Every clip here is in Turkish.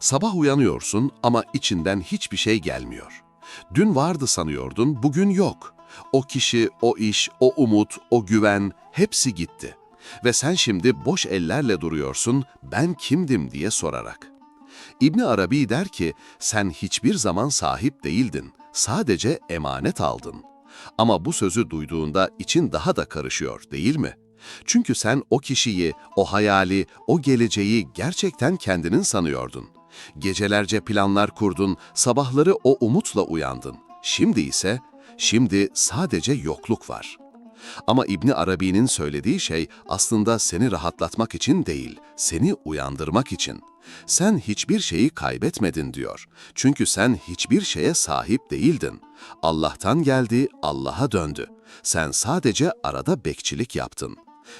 Sabah uyanıyorsun ama içinden hiçbir şey gelmiyor. Dün vardı sanıyordun, bugün yok. O kişi, o iş, o umut, o güven hepsi gitti. Ve sen şimdi boş ellerle duruyorsun, ben kimdim diye sorarak. İbni Arabi der ki, sen hiçbir zaman sahip değildin, sadece emanet aldın. Ama bu sözü duyduğunda için daha da karışıyor değil mi? Çünkü sen o kişiyi, o hayali, o geleceği gerçekten kendinin sanıyordun. Gecelerce planlar kurdun, sabahları o umutla uyandın. Şimdi ise, şimdi sadece yokluk var. Ama İbni Arabi'nin söylediği şey aslında seni rahatlatmak için değil, seni uyandırmak için. Sen hiçbir şeyi kaybetmedin diyor. Çünkü sen hiçbir şeye sahip değildin. Allah'tan geldi, Allah'a döndü. Sen sadece arada bekçilik yaptın.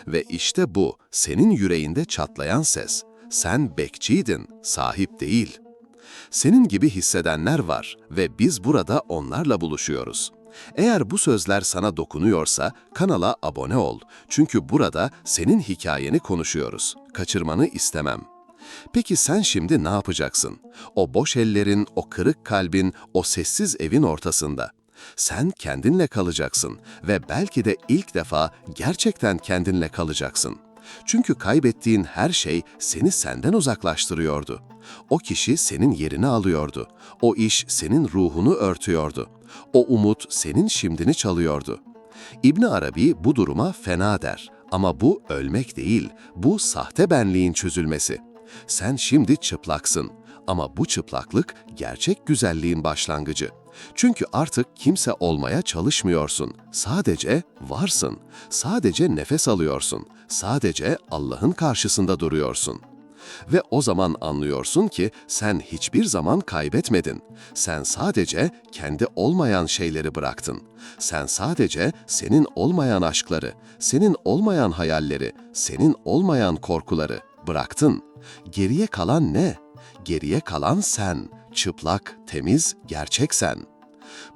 Ve işte bu, senin yüreğinde çatlayan ses. Sen bekçiydin, sahip değil. Senin gibi hissedenler var ve biz burada onlarla buluşuyoruz. Eğer bu sözler sana dokunuyorsa kanala abone ol. Çünkü burada senin hikayeni konuşuyoruz. Kaçırmanı istemem. Peki sen şimdi ne yapacaksın? O boş ellerin, o kırık kalbin, o sessiz evin ortasında. Sen kendinle kalacaksın ve belki de ilk defa gerçekten kendinle kalacaksın. Çünkü kaybettiğin her şey seni senden uzaklaştırıyordu. O kişi senin yerini alıyordu. O iş senin ruhunu örtüyordu. O umut senin şimdini çalıyordu. İbn Arabi bu duruma fena der. Ama bu ölmek değil, bu sahte benliğin çözülmesi. Sen şimdi çıplaksın ama bu çıplaklık gerçek güzelliğin başlangıcı. Çünkü artık kimse olmaya çalışmıyorsun. Sadece varsın. Sadece nefes alıyorsun. Sadece Allah'ın karşısında duruyorsun. Ve o zaman anlıyorsun ki sen hiçbir zaman kaybetmedin. Sen sadece kendi olmayan şeyleri bıraktın. Sen sadece senin olmayan aşkları, senin olmayan hayalleri, senin olmayan korkuları bıraktın. Geriye kalan ne? Geriye kalan sen, çıplak, temiz, gerçek sen.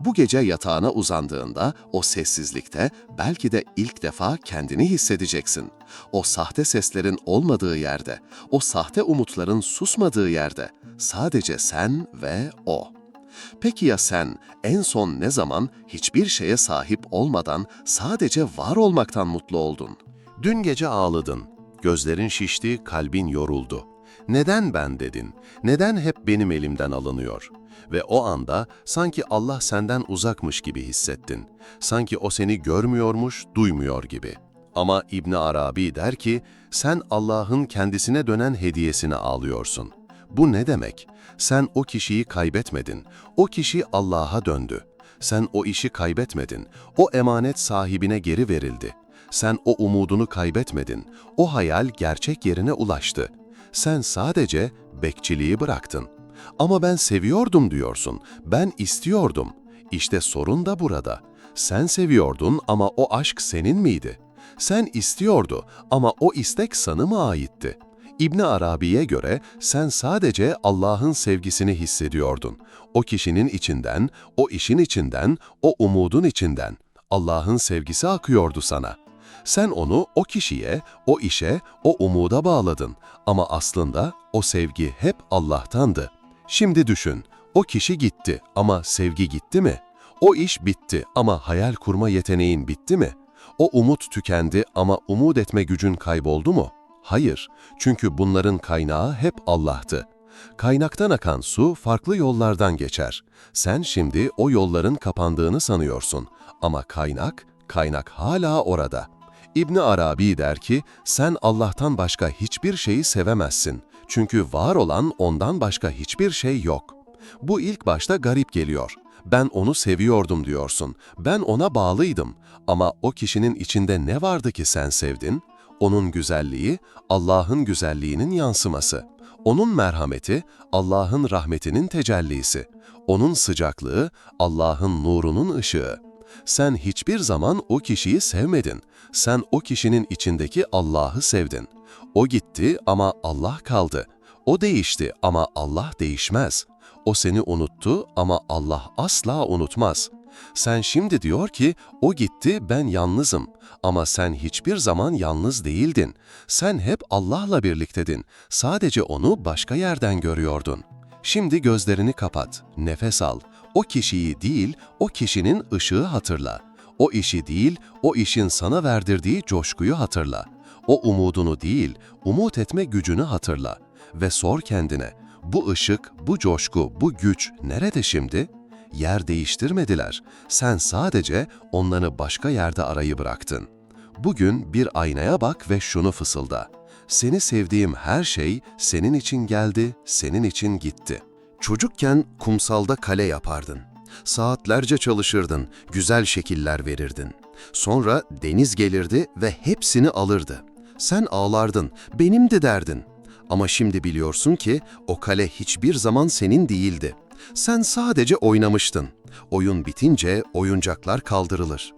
Bu gece yatağına uzandığında o sessizlikte belki de ilk defa kendini hissedeceksin. O sahte seslerin olmadığı yerde, o sahte umutların susmadığı yerde sadece sen ve o. Peki ya sen en son ne zaman hiçbir şeye sahip olmadan sadece var olmaktan mutlu oldun? Dün gece ağladın, gözlerin şişti, kalbin yoruldu. Neden ben dedin? Neden hep benim elimden alınıyor? Ve o anda sanki Allah senden uzakmış gibi hissettin. Sanki o seni görmüyormuş, duymuyor gibi. Ama İbn Arabi der ki, sen Allah'ın kendisine dönen hediyesini alıyorsun. Bu ne demek? Sen o kişiyi kaybetmedin. O kişi Allah'a döndü. Sen o işi kaybetmedin. O emanet sahibine geri verildi. Sen o umudunu kaybetmedin. O hayal gerçek yerine ulaştı. Sen sadece bekçiliği bıraktın. Ama ben seviyordum diyorsun. Ben istiyordum. İşte sorun da burada. Sen seviyordun ama o aşk senin miydi? Sen istiyordu ama o istek sana mı aitti? İbn Arabi'ye göre sen sadece Allah'ın sevgisini hissediyordun. O kişinin içinden, o işin içinden, o umudun içinden. Allah'ın sevgisi akıyordu sana. Sen onu o kişiye, o işe, o umuda bağladın ama aslında o sevgi hep Allah'tandı. Şimdi düşün, o kişi gitti ama sevgi gitti mi? O iş bitti ama hayal kurma yeteneğin bitti mi? O umut tükendi ama umut etme gücün kayboldu mu? Hayır, çünkü bunların kaynağı hep Allah'tı. Kaynaktan akan su farklı yollardan geçer. Sen şimdi o yolların kapandığını sanıyorsun ama kaynak, kaynak hala orada. İbni Arabi der ki, sen Allah'tan başka hiçbir şeyi sevemezsin. Çünkü var olan ondan başka hiçbir şey yok. Bu ilk başta garip geliyor. Ben onu seviyordum diyorsun. Ben ona bağlıydım. Ama o kişinin içinde ne vardı ki sen sevdin? Onun güzelliği, Allah'ın güzelliğinin yansıması. Onun merhameti, Allah'ın rahmetinin tecellisi. Onun sıcaklığı, Allah'ın nurunun ışığı. Sen hiçbir zaman o kişiyi sevmedin. Sen o kişinin içindeki Allah'ı sevdin. O gitti ama Allah kaldı. O değişti ama Allah değişmez. O seni unuttu ama Allah asla unutmaz. Sen şimdi diyor ki, o gitti ben yalnızım. Ama sen hiçbir zaman yalnız değildin. Sen hep Allah'la birliktedin. Sadece onu başka yerden görüyordun.'' Şimdi gözlerini kapat, nefes al. O kişiyi değil, o kişinin ışığı hatırla. O işi değil, o işin sana verdirdiği coşkuyu hatırla. O umudunu değil, umut etme gücünü hatırla. Ve sor kendine, bu ışık, bu coşku, bu güç nerede şimdi? Yer değiştirmediler. Sen sadece onları başka yerde arayı bıraktın. Bugün bir aynaya bak ve şunu fısılda. Seni sevdiğim her şey senin için geldi, senin için gitti. Çocukken kumsalda kale yapardın. Saatlerce çalışırdın, güzel şekiller verirdin. Sonra deniz gelirdi ve hepsini alırdı. Sen ağlardın, benim de derdin. Ama şimdi biliyorsun ki o kale hiçbir zaman senin değildi. Sen sadece oynamıştın. Oyun bitince oyuncaklar kaldırılır.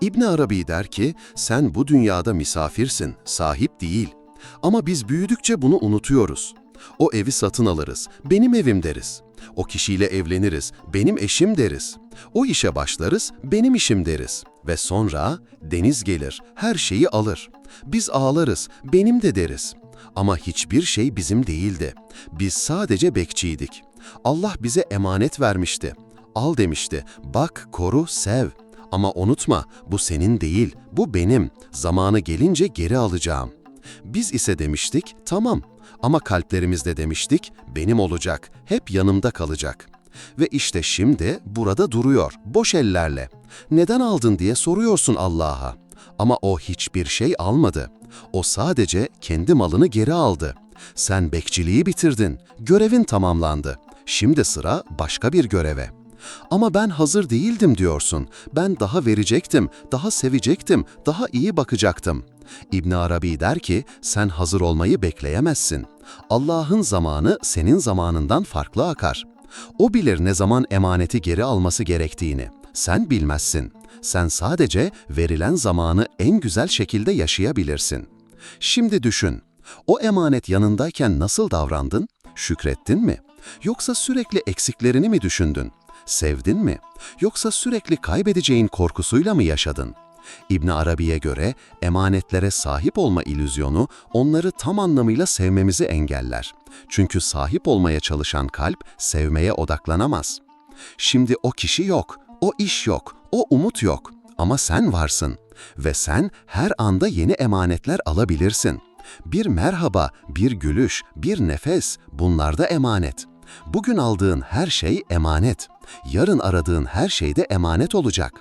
İbn Arabi der ki, sen bu dünyada misafirsin, sahip değil. Ama biz büyüdükçe bunu unutuyoruz. O evi satın alırız, benim evim deriz. O kişiyle evleniriz, benim eşim deriz. O işe başlarız, benim işim deriz. Ve sonra deniz gelir, her şeyi alır. Biz ağlarız, benim de deriz. Ama hiçbir şey bizim değildi. Biz sadece bekçiydik. Allah bize emanet vermişti. Al demişti, bak, koru, sev. Ama unutma, bu senin değil, bu benim. Zamanı gelince geri alacağım. Biz ise demiştik, tamam. Ama kalplerimizde demiştik, benim olacak, hep yanımda kalacak. Ve işte şimdi burada duruyor, boş ellerle. Neden aldın diye soruyorsun Allah'a. Ama o hiçbir şey almadı. O sadece kendi malını geri aldı. Sen bekçiliği bitirdin, görevin tamamlandı. Şimdi sıra başka bir göreve. Ama ben hazır değildim diyorsun. Ben daha verecektim, daha sevecektim, daha iyi bakacaktım. İbn Arabi der ki, sen hazır olmayı bekleyemezsin. Allah'ın zamanı senin zamanından farklı akar. O bilir ne zaman emaneti geri alması gerektiğini. Sen bilmezsin. Sen sadece verilen zamanı en güzel şekilde yaşayabilirsin. Şimdi düşün. O emanet yanındayken nasıl davrandın? Şükrettin mi? Yoksa sürekli eksiklerini mi düşündün? Sevdin mi? Yoksa sürekli kaybedeceğin korkusuyla mı yaşadın? İbn Arabi'ye göre emanetlere sahip olma ilüzyonu onları tam anlamıyla sevmemizi engeller. Çünkü sahip olmaya çalışan kalp sevmeye odaklanamaz. Şimdi o kişi yok, o iş yok, o umut yok ama sen varsın ve sen her anda yeni emanetler alabilirsin. Bir merhaba, bir gülüş, bir nefes bunlar da emanet. Bugün aldığın her şey emanet. Yarın aradığın her şey de emanet olacak.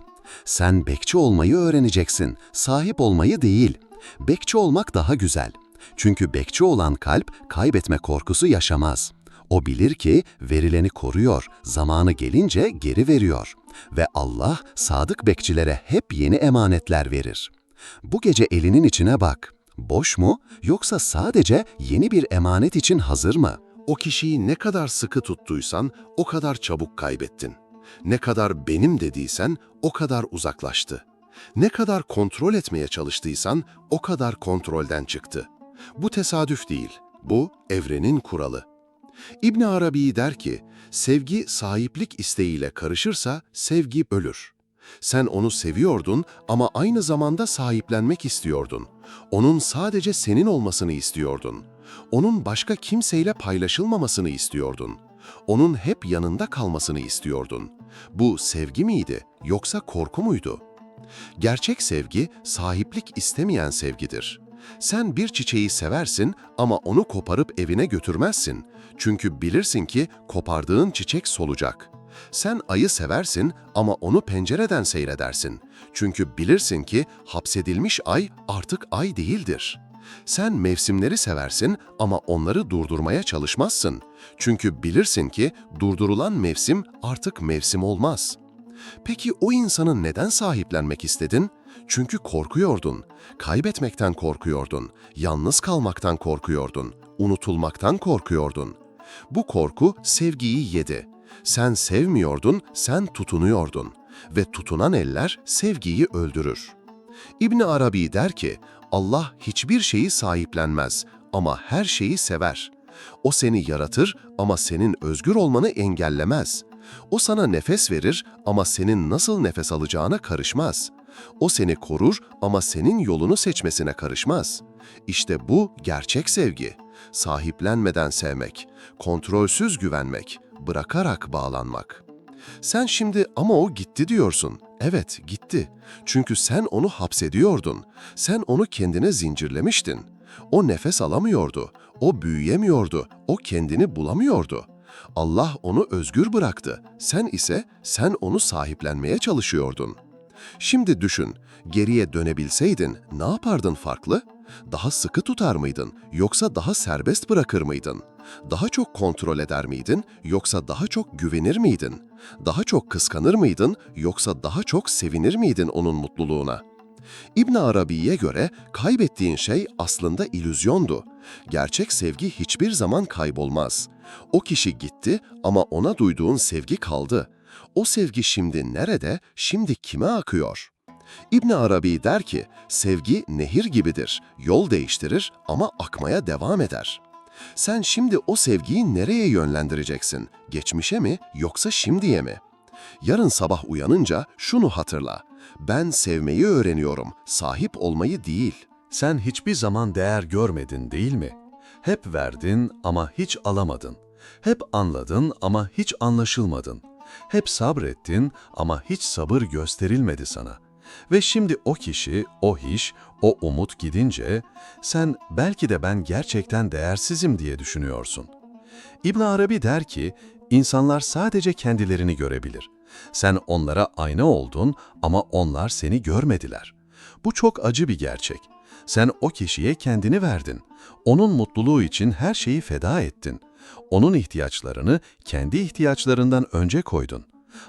Sen bekçi olmayı öğreneceksin, sahip olmayı değil. Bekçi olmak daha güzel. Çünkü bekçi olan kalp kaybetme korkusu yaşamaz. O bilir ki verileni koruyor, zamanı gelince geri veriyor. Ve Allah sadık bekçilere hep yeni emanetler verir. Bu gece elinin içine bak. Boş mu yoksa sadece yeni bir emanet için hazır mı? O kişiyi ne kadar sıkı tuttuysan o kadar çabuk kaybettin. Ne kadar benim dediysen o kadar uzaklaştı. Ne kadar kontrol etmeye çalıştıysan o kadar kontrolden çıktı. Bu tesadüf değil, bu evrenin kuralı. İbn Arabi der ki, sevgi sahiplik isteğiyle karışırsa sevgi ölür. Sen onu seviyordun ama aynı zamanda sahiplenmek istiyordun. Onun sadece senin olmasını istiyordun. Onun başka kimseyle paylaşılmamasını istiyordun. Onun hep yanında kalmasını istiyordun. Bu sevgi miydi yoksa korku muydu? Gerçek sevgi sahiplik istemeyen sevgidir. Sen bir çiçeği seversin ama onu koparıp evine götürmezsin. Çünkü bilirsin ki kopardığın çiçek solacak. Sen ayı seversin ama onu pencereden seyredersin. Çünkü bilirsin ki hapsedilmiş ay artık ay değildir. Sen mevsimleri seversin ama onları durdurmaya çalışmazsın. Çünkü bilirsin ki durdurulan mevsim artık mevsim olmaz. Peki o insanı neden sahiplenmek istedin? Çünkü korkuyordun. Kaybetmekten korkuyordun. Yalnız kalmaktan korkuyordun. Unutulmaktan korkuyordun. Bu korku sevgiyi yedi. Sen sevmiyordun, sen tutunuyordun. Ve tutunan eller sevgiyi öldürür. İbni Arabi der ki, Allah hiçbir şeyi sahiplenmez ama her şeyi sever. O seni yaratır ama senin özgür olmanı engellemez. O sana nefes verir ama senin nasıl nefes alacağına karışmaz. O seni korur ama senin yolunu seçmesine karışmaz. İşte bu gerçek sevgi. sahiplenmeden sevmek, kontrolsüz güvenmek, bırakarak bağlanmak. Sen şimdi ama o gitti diyorsun. Evet, gitti. Çünkü sen onu hapsediyordun. Sen onu kendine zincirlemiştin. O nefes alamıyordu. O büyüyemiyordu. O kendini bulamıyordu. Allah onu özgür bıraktı. Sen ise sen onu sahiplenmeye çalışıyordun. Şimdi düşün, geriye dönebilseydin ne yapardın farklı? Daha sıkı tutar mıydın yoksa daha serbest bırakır mıydın? Daha çok kontrol eder miydin yoksa daha çok güvenir miydin? Daha çok kıskanır mıydın yoksa daha çok sevinir miydin onun mutluluğuna? İbn Arabi'ye göre kaybettiğin şey aslında ilüzyondu. Gerçek sevgi hiçbir zaman kaybolmaz. O kişi gitti ama ona duyduğun sevgi kaldı. O sevgi şimdi nerede, şimdi kime akıyor? İbn Arabi der ki, sevgi nehir gibidir, yol değiştirir ama akmaya devam eder. Sen şimdi o sevgiyi nereye yönlendireceksin? Geçmişe mi yoksa şimdiye mi? Yarın sabah uyanınca şunu hatırla. Ben sevmeyi öğreniyorum, sahip olmayı değil. Sen hiçbir zaman değer görmedin değil mi? Hep verdin ama hiç alamadın. Hep anladın ama hiç anlaşılmadın. Hep sabrettin ama hiç sabır gösterilmedi sana. Ve şimdi o kişi, o iş, o umut gidince sen belki de ben gerçekten değersizim diye düşünüyorsun. İbn Arabi der ki, insanlar sadece kendilerini görebilir. Sen onlara ayna oldun ama onlar seni görmediler. Bu çok acı bir gerçek. Sen o kişiye kendini verdin. Onun mutluluğu için her şeyi feda ettin. Onun ihtiyaçlarını kendi ihtiyaçlarından önce koydun.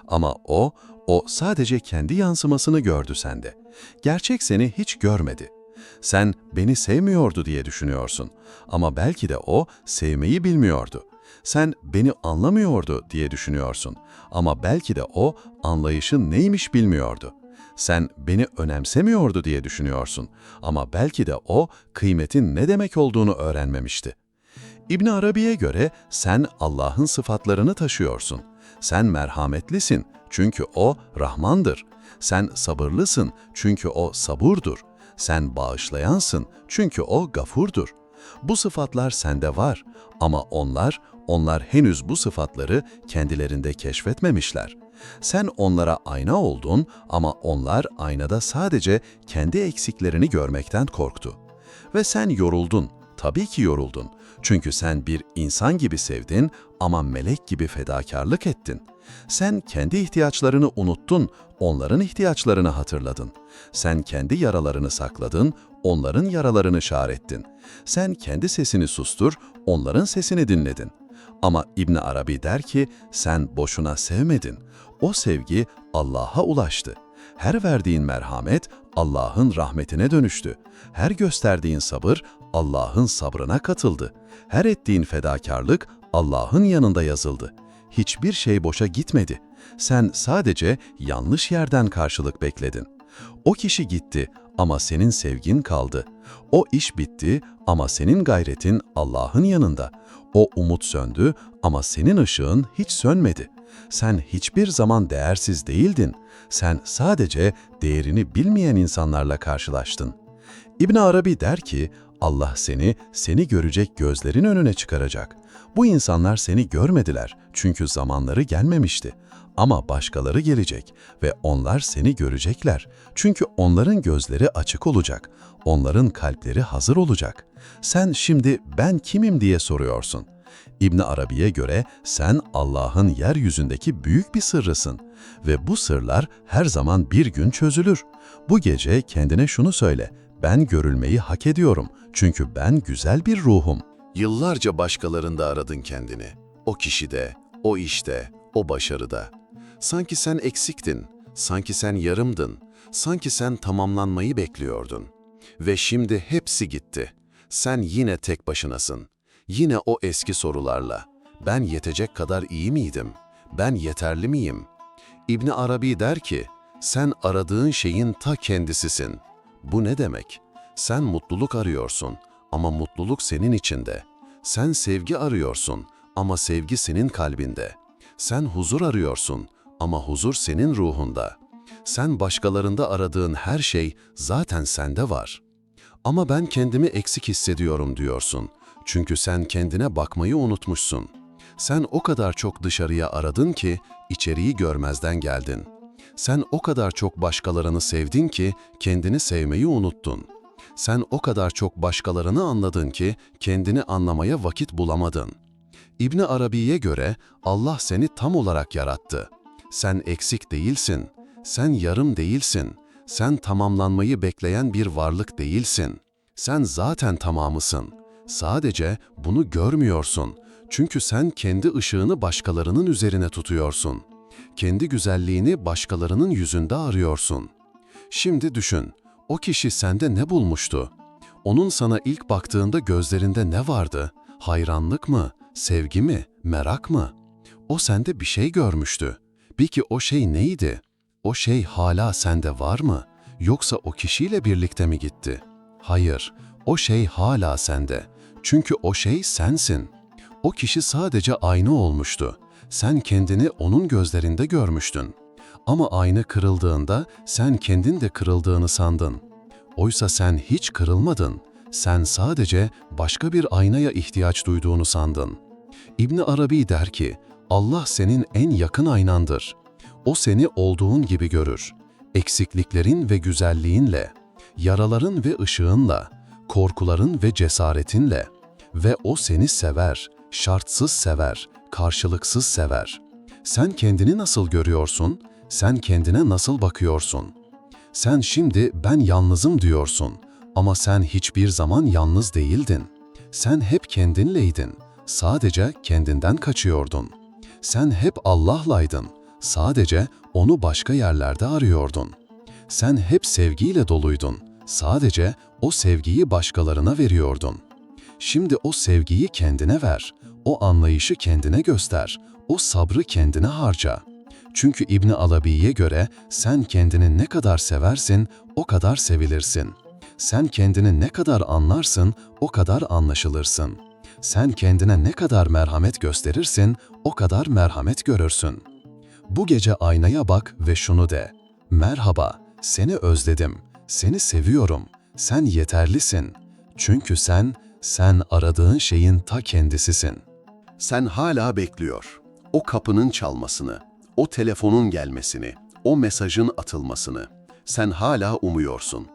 Ama o, o sadece kendi yansımasını gördü sende. Gerçek seni hiç görmedi. Sen beni sevmiyordu diye düşünüyorsun. Ama belki de o sevmeyi bilmiyordu. Sen beni anlamıyordu diye düşünüyorsun. Ama belki de o anlayışın neymiş bilmiyordu. Sen beni önemsemiyordu diye düşünüyorsun. Ama belki de o kıymetin ne demek olduğunu öğrenmemişti. İbn Arabi'ye göre sen Allah'ın sıfatlarını taşıyorsun. Sen merhametlisin çünkü o Rahmandır. Sen sabırlısın çünkü o saburdur. Sen bağışlayansın çünkü o gafurdur. Bu sıfatlar sende var ama onlar, onlar henüz bu sıfatları kendilerinde keşfetmemişler. Sen onlara ayna oldun ama onlar aynada sadece kendi eksiklerini görmekten korktu. Ve sen yoruldun, tabii ki yoruldun. Çünkü sen bir insan gibi sevdin ama melek gibi fedakarlık ettin. Sen kendi ihtiyaçlarını unuttun, onların ihtiyaçlarını hatırladın. Sen kendi yaralarını sakladın, onların yaralarını şarettin. Sen kendi sesini sustur, onların sesini dinledin. Ama İbn Arabi der ki, sen boşuna sevmedin. O sevgi Allah'a ulaştı. Her verdiğin merhamet Allah'ın rahmetine dönüştü. Her gösterdiğin sabır Allah'ın sabrına katıldı. Her ettiğin fedakarlık Allah'ın yanında yazıldı. Hiçbir şey boşa gitmedi. Sen sadece yanlış yerden karşılık bekledin. O kişi gitti ama senin sevgin kaldı. O iş bitti ama senin gayretin Allah'ın yanında. O umut söndü ama senin ışığın hiç sönmedi. Sen hiçbir zaman değersiz değildin. Sen sadece değerini bilmeyen insanlarla karşılaştın. İbn Arabi der ki, Allah seni, seni görecek gözlerin önüne çıkaracak. Bu insanlar seni görmediler çünkü zamanları gelmemişti. Ama başkaları gelecek ve onlar seni görecekler. Çünkü onların gözleri açık olacak. Onların kalpleri hazır olacak. Sen şimdi ben kimim diye soruyorsun. İbn Arabi'ye göre sen Allah'ın yeryüzündeki büyük bir sırrısın ve bu sırlar her zaman bir gün çözülür. Bu gece kendine şunu söyle, ben görülmeyi hak ediyorum çünkü ben güzel bir ruhum. Yıllarca başkalarında aradın kendini. O kişide, o işte, o başarıda. Sanki sen eksiktin, sanki sen yarımdın, sanki sen tamamlanmayı bekliyordun. Ve şimdi hepsi gitti. Sen yine tek başınasın. Yine o eski sorularla. Ben yetecek kadar iyi miydim? Ben yeterli miyim? İbni Arabi der ki, sen aradığın şeyin ta kendisisin. Bu ne demek? Sen mutluluk arıyorsun ama mutluluk senin içinde. Sen sevgi arıyorsun ama sevgi senin kalbinde. Sen huzur arıyorsun ama huzur senin ruhunda. Sen başkalarında aradığın her şey zaten sende var. Ama ben kendimi eksik hissediyorum diyorsun. Çünkü sen kendine bakmayı unutmuşsun. Sen o kadar çok dışarıya aradın ki içeriği görmezden geldin. Sen o kadar çok başkalarını sevdin ki kendini sevmeyi unuttun. Sen o kadar çok başkalarını anladın ki kendini anlamaya vakit bulamadın. İbni Arabi'ye göre Allah seni tam olarak yarattı. Sen eksik değilsin. Sen yarım değilsin. Sen tamamlanmayı bekleyen bir varlık değilsin. Sen zaten tamamısın. Sadece bunu görmüyorsun. Çünkü sen kendi ışığını başkalarının üzerine tutuyorsun. Kendi güzelliğini başkalarının yüzünde arıyorsun. Şimdi düşün, o kişi sende ne bulmuştu? Onun sana ilk baktığında gözlerinde ne vardı? Hayranlık mı? Sevgi mi? Merak mı? O sende bir şey görmüştü. Peki o şey neydi? O şey hala sende var mı? Yoksa o kişiyle birlikte mi gitti? Hayır, o şey hala sende. Çünkü o şey sensin. O kişi sadece ayna olmuştu. Sen kendini onun gözlerinde görmüştün. Ama ayna kırıldığında sen kendin de kırıldığını sandın. Oysa sen hiç kırılmadın. Sen sadece başka bir aynaya ihtiyaç duyduğunu sandın. İbni Arabi der ki, Allah senin en yakın aynandır. O seni olduğun gibi görür. Eksikliklerin ve güzelliğinle, yaraların ve ışığınla, korkuların ve cesaretinle ve o seni sever, şartsız sever, karşılıksız sever. Sen kendini nasıl görüyorsun? Sen kendine nasıl bakıyorsun? Sen şimdi ben yalnızım diyorsun ama sen hiçbir zaman yalnız değildin. Sen hep kendinleydin. Sadece kendinden kaçıyordun. Sen hep Allah'laydın. Sadece onu başka yerlerde arıyordun. Sen hep sevgiyle doluydun. Sadece o sevgiyi başkalarına veriyordun. Şimdi o sevgiyi kendine ver. O anlayışı kendine göster. O sabrı kendine harca. Çünkü İbni Alabi'ye göre sen kendini ne kadar seversin, o kadar sevilirsin. Sen kendini ne kadar anlarsın, o kadar anlaşılırsın. Sen kendine ne kadar merhamet gösterirsin, o kadar merhamet görürsün. Bu gece aynaya bak ve şunu de. Merhaba, seni özledim, seni seviyorum, sen yeterlisin. Çünkü sen, sen aradığın şeyin ta kendisisin. Sen hala bekliyor. O kapının çalmasını, o telefonun gelmesini, o mesajın atılmasını. Sen hala umuyorsun.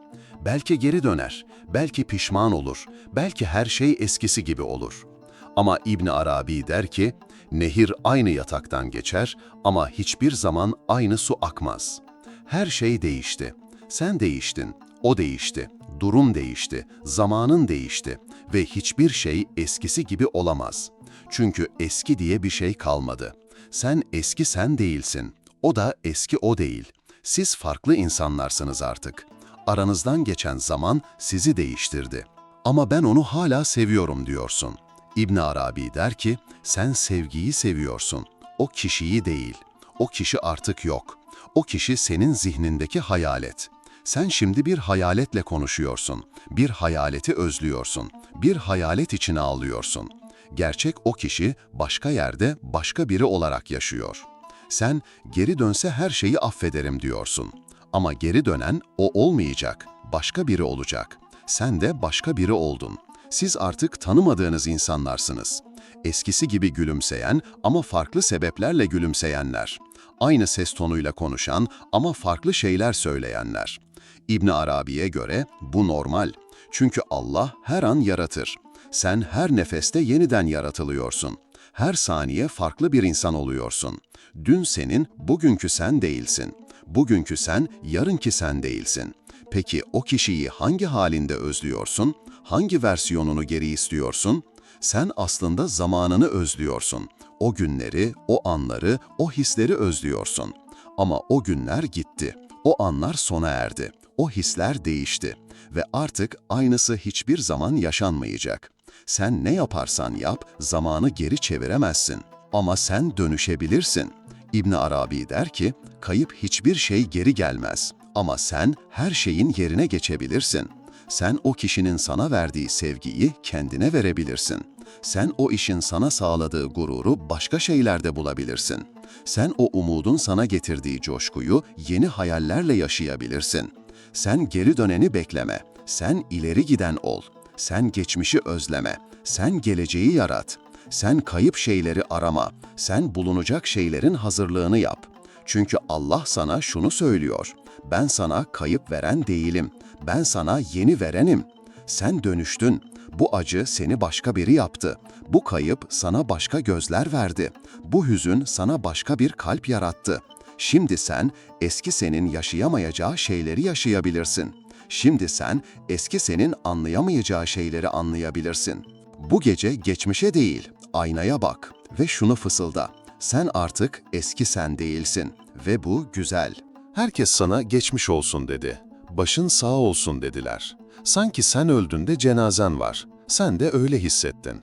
Belki geri döner, belki pişman olur, belki her şey eskisi gibi olur. Ama İbni Arabi der ki, nehir aynı yataktan geçer ama hiçbir zaman aynı su akmaz. Her şey değişti. Sen değiştin, o değişti, durum değişti, zamanın değişti ve hiçbir şey eskisi gibi olamaz. Çünkü eski diye bir şey kalmadı. Sen eski sen değilsin. O da eski o değil. Siz farklı insanlarsınız artık. Aranızdan geçen zaman sizi değiştirdi. Ama ben onu hala seviyorum diyorsun. İbn Arabi der ki, sen sevgiyi seviyorsun. O kişiyi değil. O kişi artık yok. O kişi senin zihnindeki hayalet. Sen şimdi bir hayaletle konuşuyorsun. Bir hayaleti özlüyorsun. Bir hayalet içine ağlıyorsun. Gerçek o kişi başka yerde başka biri olarak yaşıyor. Sen geri dönse her şeyi affederim diyorsun. Ama geri dönen o olmayacak, başka biri olacak. Sen de başka biri oldun. Siz artık tanımadığınız insanlarsınız. Eskisi gibi gülümseyen ama farklı sebeplerle gülümseyenler. Aynı ses tonuyla konuşan ama farklı şeyler söyleyenler. İbn Arabi'ye göre bu normal. Çünkü Allah her an yaratır. Sen her nefeste yeniden yaratılıyorsun. Her saniye farklı bir insan oluyorsun. Dün senin, bugünkü sen değilsin. Bugünkü sen, yarınki sen değilsin. Peki o kişiyi hangi halinde özlüyorsun? Hangi versiyonunu geri istiyorsun? Sen aslında zamanını özlüyorsun. O günleri, o anları, o hisleri özlüyorsun. Ama o günler gitti. O anlar sona erdi. O hisler değişti ve artık aynısı hiçbir zaman yaşanmayacak. Sen ne yaparsan yap, zamanı geri çeviremezsin. Ama sen dönüşebilirsin. İbn Arabi der ki, kayıp hiçbir şey geri gelmez. Ama sen her şeyin yerine geçebilirsin. Sen o kişinin sana verdiği sevgiyi kendine verebilirsin. Sen o işin sana sağladığı gururu başka şeylerde bulabilirsin. Sen o umudun sana getirdiği coşkuyu yeni hayallerle yaşayabilirsin. Sen geri döneni bekleme. Sen ileri giden ol. Sen geçmişi özleme. Sen geleceği yarat. Sen kayıp şeyleri arama. Sen bulunacak şeylerin hazırlığını yap. Çünkü Allah sana şunu söylüyor. Ben sana kayıp veren değilim. Ben sana yeni verenim. Sen dönüştün. Bu acı seni başka biri yaptı. Bu kayıp sana başka gözler verdi. Bu hüzün sana başka bir kalp yarattı. Şimdi sen eski senin yaşayamayacağı şeyleri yaşayabilirsin. Şimdi sen eski senin anlayamayacağı şeyleri anlayabilirsin. Bu gece geçmişe değil, aynaya bak ve şunu fısılda. Sen artık eski sen değilsin ve bu güzel. Herkes sana geçmiş olsun dedi. Başın sağ olsun dediler. Sanki sen öldün de cenazen var. Sen de öyle hissettin.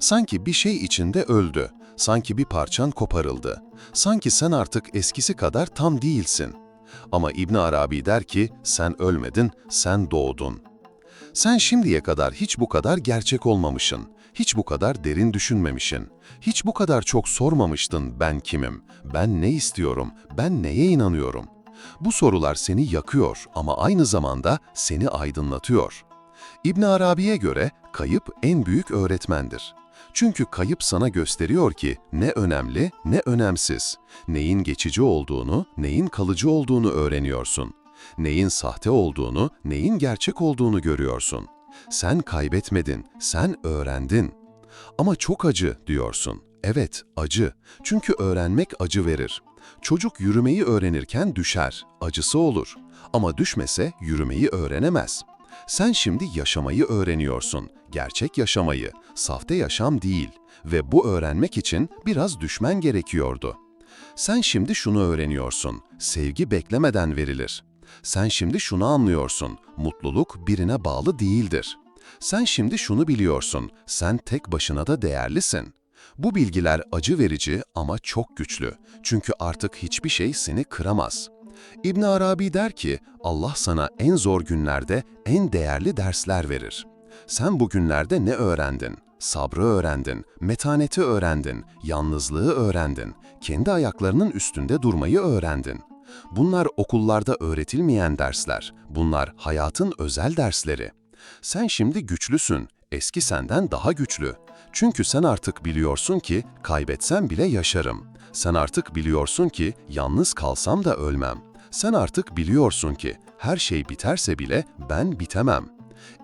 Sanki bir şey içinde öldü. Sanki bir parçan koparıldı. Sanki sen artık eskisi kadar tam değilsin. Ama İbn Arabi der ki sen ölmedin, sen doğdun. Sen şimdiye kadar hiç bu kadar gerçek olmamışsın. Hiç bu kadar derin düşünmemişsin. Hiç bu kadar çok sormamıştın ben kimim, ben ne istiyorum, ben neye inanıyorum. Bu sorular seni yakıyor ama aynı zamanda seni aydınlatıyor. İbn Arabi'ye göre kayıp en büyük öğretmendir. Çünkü kayıp sana gösteriyor ki ne önemli ne önemsiz. Neyin geçici olduğunu, neyin kalıcı olduğunu öğreniyorsun. Neyin sahte olduğunu, neyin gerçek olduğunu görüyorsun. Sen kaybetmedin, sen öğrendin. Ama çok acı diyorsun. Evet, acı. Çünkü öğrenmek acı verir. Çocuk yürümeyi öğrenirken düşer, acısı olur. Ama düşmese yürümeyi öğrenemez. Sen şimdi yaşamayı öğreniyorsun, gerçek yaşamayı, sahte yaşam değil ve bu öğrenmek için biraz düşmen gerekiyordu. Sen şimdi şunu öğreniyorsun, sevgi beklemeden verilir. Sen şimdi şunu anlıyorsun, mutluluk birine bağlı değildir. Sen şimdi şunu biliyorsun, sen tek başına da değerlisin. Bu bilgiler acı verici ama çok güçlü. Çünkü artık hiçbir şey seni kıramaz. İbn Arabi der ki, Allah sana en zor günlerde en değerli dersler verir. Sen bu günlerde ne öğrendin? Sabrı öğrendin, metaneti öğrendin, yalnızlığı öğrendin, kendi ayaklarının üstünde durmayı öğrendin. Bunlar okullarda öğretilmeyen dersler, bunlar hayatın özel dersleri. Sen şimdi güçlüsün, eski senden daha güçlü. Çünkü sen artık biliyorsun ki kaybetsem bile yaşarım. Sen artık biliyorsun ki yalnız kalsam da ölmem. Sen artık biliyorsun ki her şey biterse bile ben bitemem.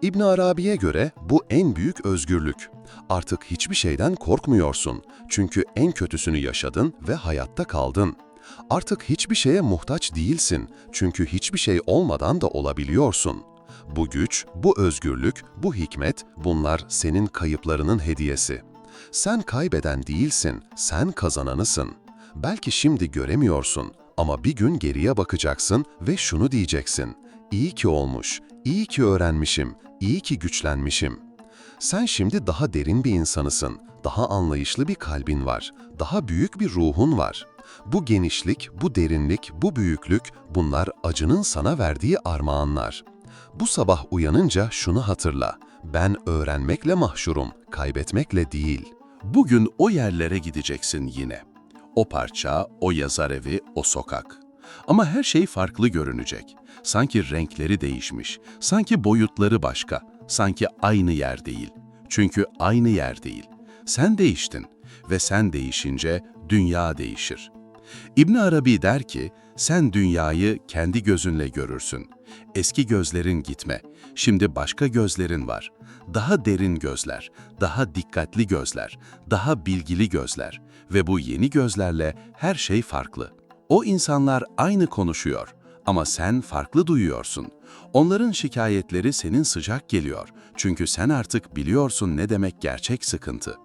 İbn Arabi'ye göre bu en büyük özgürlük. Artık hiçbir şeyden korkmuyorsun. Çünkü en kötüsünü yaşadın ve hayatta kaldın. Artık hiçbir şeye muhtaç değilsin. Çünkü hiçbir şey olmadan da olabiliyorsun. Bu güç, bu özgürlük, bu hikmet, bunlar senin kayıplarının hediyesi. Sen kaybeden değilsin, sen kazananısın. Belki şimdi göremiyorsun ama bir gün geriye bakacaksın ve şunu diyeceksin. İyi ki olmuş, iyi ki öğrenmişim, iyi ki güçlenmişim. Sen şimdi daha derin bir insanısın, daha anlayışlı bir kalbin var, daha büyük bir ruhun var. Bu genişlik, bu derinlik, bu büyüklük, bunlar acının sana verdiği armağanlar. Bu sabah uyanınca şunu hatırla, ben öğrenmekle mahşurum, kaybetmekle değil. Bugün o yerlere gideceksin yine. O parça, o yazar evi, o sokak. Ama her şey farklı görünecek. Sanki renkleri değişmiş, sanki boyutları başka, sanki aynı yer değil. Çünkü aynı yer değil. Sen değiştin ve sen değişince dünya değişir. İbn Arabi der ki, sen dünyayı kendi gözünle görürsün. Eski gözlerin gitme. Şimdi başka gözlerin var. Daha derin gözler, daha dikkatli gözler, daha bilgili gözler ve bu yeni gözlerle her şey farklı. O insanlar aynı konuşuyor ama sen farklı duyuyorsun. Onların şikayetleri senin sıcak geliyor. Çünkü sen artık biliyorsun ne demek gerçek sıkıntı.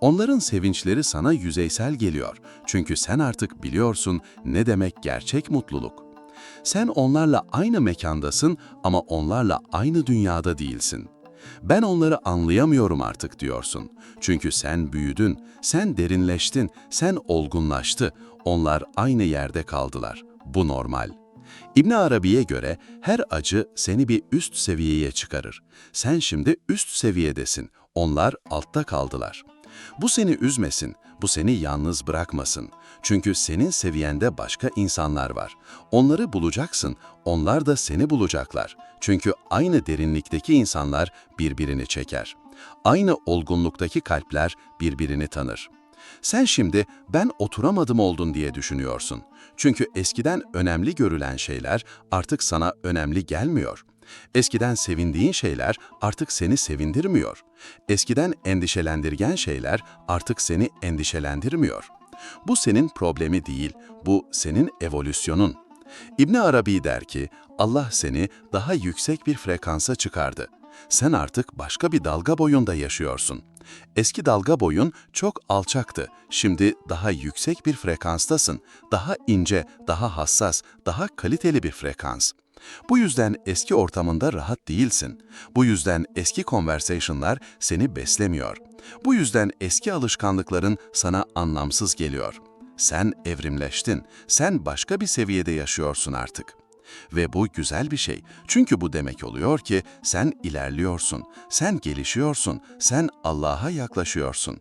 Onların sevinçleri sana yüzeysel geliyor. Çünkü sen artık biliyorsun ne demek gerçek mutluluk. Sen onlarla aynı mekandasın ama onlarla aynı dünyada değilsin. Ben onları anlayamıyorum artık diyorsun. Çünkü sen büyüdün, sen derinleştin, sen olgunlaştı. Onlar aynı yerde kaldılar. Bu normal. İbn Arabi'ye göre her acı seni bir üst seviyeye çıkarır. Sen şimdi üst seviyedesin. Onlar altta kaldılar. Bu seni üzmesin, bu seni yalnız bırakmasın. Çünkü senin seviyende başka insanlar var. Onları bulacaksın, onlar da seni bulacaklar. Çünkü aynı derinlikteki insanlar birbirini çeker. Aynı olgunluktaki kalpler birbirini tanır. Sen şimdi ben oturamadım oldun diye düşünüyorsun. Çünkü eskiden önemli görülen şeyler artık sana önemli gelmiyor. Eskiden sevindiğin şeyler artık seni sevindirmiyor. Eskiden endişelendirgen şeyler artık seni endişelendirmiyor. Bu senin problemi değil, bu senin evolüsyonun. İbn Arabi der ki, Allah seni daha yüksek bir frekansa çıkardı. Sen artık başka bir dalga boyunda yaşıyorsun. Eski dalga boyun çok alçaktı. Şimdi daha yüksek bir frekanstasın. Daha ince, daha hassas, daha kaliteli bir frekans. Bu yüzden eski ortamında rahat değilsin. Bu yüzden eski conversation'lar seni beslemiyor. Bu yüzden eski alışkanlıkların sana anlamsız geliyor. Sen evrimleştin. Sen başka bir seviyede yaşıyorsun artık. Ve bu güzel bir şey. Çünkü bu demek oluyor ki sen ilerliyorsun, sen gelişiyorsun, sen Allah'a yaklaşıyorsun.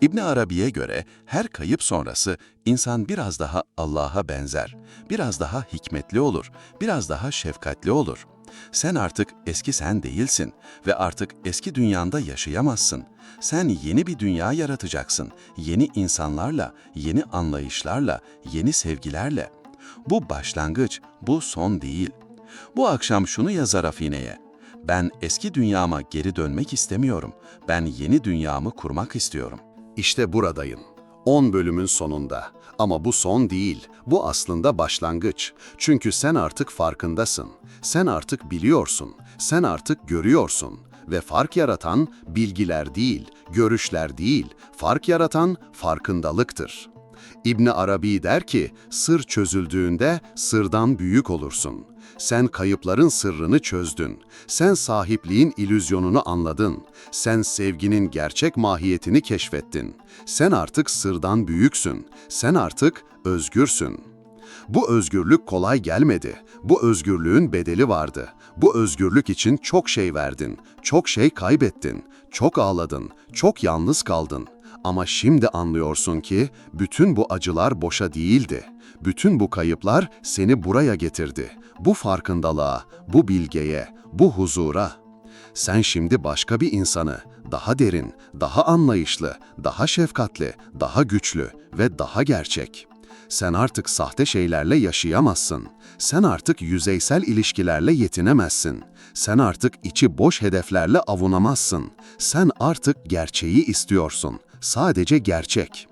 İbn Arabi'ye göre her kayıp sonrası insan biraz daha Allah'a benzer, biraz daha hikmetli olur, biraz daha şefkatli olur. Sen artık eski sen değilsin ve artık eski dünyanda yaşayamazsın. Sen yeni bir dünya yaratacaksın. Yeni insanlarla, yeni anlayışlarla, yeni sevgilerle. Bu başlangıç, bu son değil. Bu akşam şunu yazar Afine'ye. Ben eski dünyama geri dönmek istemiyorum. Ben yeni dünyamı kurmak istiyorum. İşte buradayım. 10 bölümün sonunda. Ama bu son değil. Bu aslında başlangıç. Çünkü sen artık farkındasın. Sen artık biliyorsun. Sen artık görüyorsun. Ve fark yaratan bilgiler değil, görüşler değil. Fark yaratan farkındalıktır. İbni Arabi der ki, sır çözüldüğünde sırdan büyük olursun. Sen kayıpların sırrını çözdün. Sen sahipliğin ilüzyonunu anladın. Sen sevginin gerçek mahiyetini keşfettin. Sen artık sırdan büyüksün. Sen artık özgürsün. Bu özgürlük kolay gelmedi. Bu özgürlüğün bedeli vardı. Bu özgürlük için çok şey verdin. Çok şey kaybettin. Çok ağladın. Çok yalnız kaldın. Ama şimdi anlıyorsun ki bütün bu acılar boşa değildi. Bütün bu kayıplar seni buraya getirdi. Bu farkındalığa, bu bilgeye, bu huzura. Sen şimdi başka bir insanı, daha derin, daha anlayışlı, daha şefkatli, daha güçlü ve daha gerçek. Sen artık sahte şeylerle yaşayamazsın. Sen artık yüzeysel ilişkilerle yetinemezsin. Sen artık içi boş hedeflerle avunamazsın. Sen artık gerçeği istiyorsun. Sadece gerçek.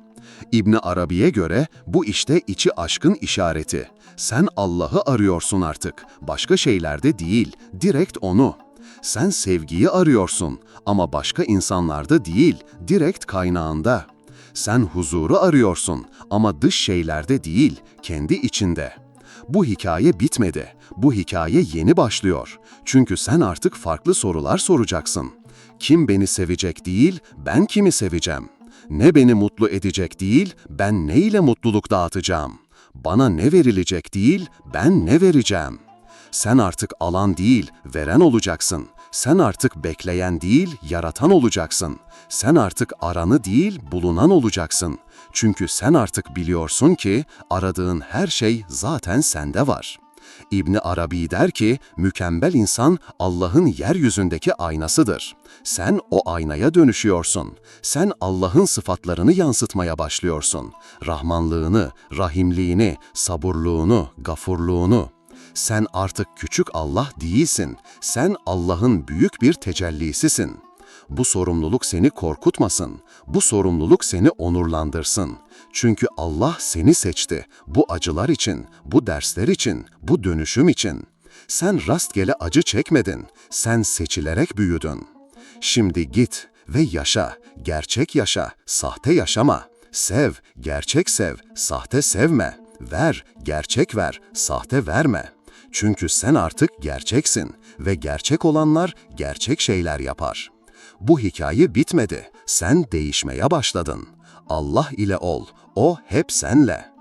İbni Arabi'ye göre bu işte içi aşkın işareti. Sen Allah'ı arıyorsun artık. Başka şeylerde değil, direkt onu. Sen sevgiyi arıyorsun ama başka insanlarda değil, direkt kaynağında. Sen huzuru arıyorsun ama dış şeylerde değil, kendi içinde. Bu hikaye bitmedi. Bu hikaye yeni başlıyor. Çünkü sen artık farklı sorular soracaksın. Kim beni sevecek değil, ben kimi seveceğim? Ne beni mutlu edecek değil, ben ne ile mutluluk dağıtacağım? Bana ne verilecek değil, ben ne vereceğim? Sen artık alan değil, veren olacaksın. Sen artık bekleyen değil, yaratan olacaksın. Sen artık aranı değil, bulunan olacaksın. Çünkü sen artık biliyorsun ki aradığın her şey zaten sende var. İbni Arabi der ki, mükemmel insan Allah'ın yeryüzündeki aynasıdır. Sen o aynaya dönüşüyorsun. Sen Allah'ın sıfatlarını yansıtmaya başlıyorsun. Rahmanlığını, rahimliğini, sabırlığını, gafurluğunu. Sen artık küçük Allah değilsin. Sen Allah'ın büyük bir tecellisisin. Bu sorumluluk seni korkutmasın. Bu sorumluluk seni onurlandırsın. Çünkü Allah seni seçti. Bu acılar için, bu dersler için, bu dönüşüm için. Sen rastgele acı çekmedin. Sen seçilerek büyüdün. Şimdi git ve yaşa. Gerçek yaşa, sahte yaşama. Sev, gerçek sev, sahte sevme. Ver, gerçek ver, sahte verme. Çünkü sen artık gerçeksin ve gerçek olanlar gerçek şeyler yapar. Bu hikaye bitmedi. Sen değişmeye başladın. Allah ile ol. O hep senle.